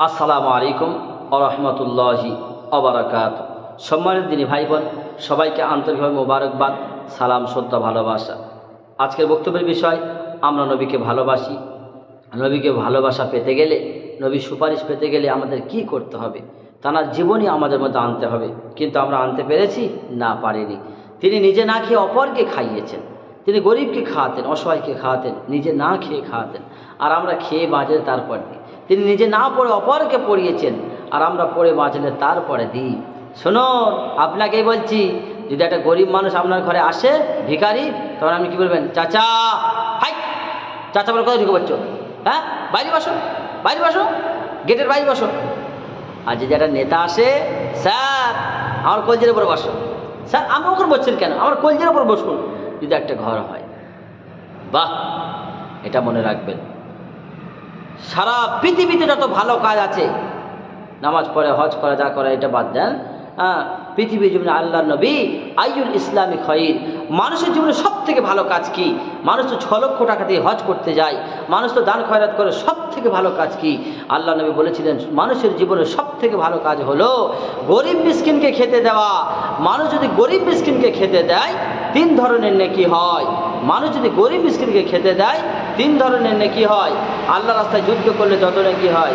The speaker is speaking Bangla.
আসসালামু আলাইকুম আরহামতুল্লাহি অবরাকাত সম্মানের দিনী ভাই বোন সবাইকে আন্তরিকভাবে মোবারকবাদ, সালাম সত্য ভালোবাসা। আজকের বক্তব্যের বিষয়, আমরা নবীকে ভালোবাসি। নবীকে ভালোবাসা পেতে গেলে নবী সুপারিশ পেতে গেলে আমাদের কি করতে হবে? তাঁর জীবনই আমাদের মধ্যে আনতে হবে। কিন্তু আমরা আনতে পেরেছি, না পারিনি। তিনি নিজে না খেয়ে অপরকে খাইয়েছেন। তিনি গরিবকে খাওয়াতেন, অসহায়কে খাওয়াতেন, নিজে না খেয়ে খাওয়াতেন। আর আমরা খেয়ে বাঁচলে তারপর তিনি নিজে না পড়ে অপরকে পড়িয়েছেন। আর আমরা পড়ে বাঁচলে তারপরে দিই। শোনো, আপনাকেই বলছি, যদি একটা গরিব মানুষ আপনার ঘরে আসে, ভিখারি, তখন আপনি কী বলবেন? চাচা, হাই, চাচা বলে কোথায় ঢুকে পড়ছো? হ্যাঁ বাইরে বসো বাইরে বসো, গেটের বাইরে বসো। আর যদি একটা নেতা আসে, স্যার, আমার কলজের উপরে বসো। স্যার, আমি ওপর বসছেন কেন? আমার কলজের উপর বসুন। যদি একটা ঘর হয়, বাহ, এটা মনে রাখবেন। সারা পৃথিবীতে যত ভালো কাজ আছে, নামাজ পড়ে, হজ করা, যা করে, এটা বাদ দেন। হ্যাঁ পৃথিবীর জীবনে আল্লাহ নবী আইউল ইসলামী খয়ির। মানুষের জীবনে সব থেকে ভালো কাজ কি? মানুষ তো ছ লক্ষ টাকা দিয়ে হজ করতে যায়। মানুষ তো দান খয়রাত করে সব থেকে ভালো কাজ কি? আল্লাহ নবী বলেছিলেন, মানুষের জীবনে সব থেকে ভালো কাজ হলো গরিব মিসকিনকে খেতে দেওয়া। মানুষ যদি গরিব মিসকিনকে খেতে দেয়, তিন ধরনের নেকি হয়। মানুষ যদি গরিব মিসকিনকে খেতে দেয় তিন ধরনের নেকি হয়। আল্লাহ রাস্তায় যুদ্ধ করলে যত নেকি হয়।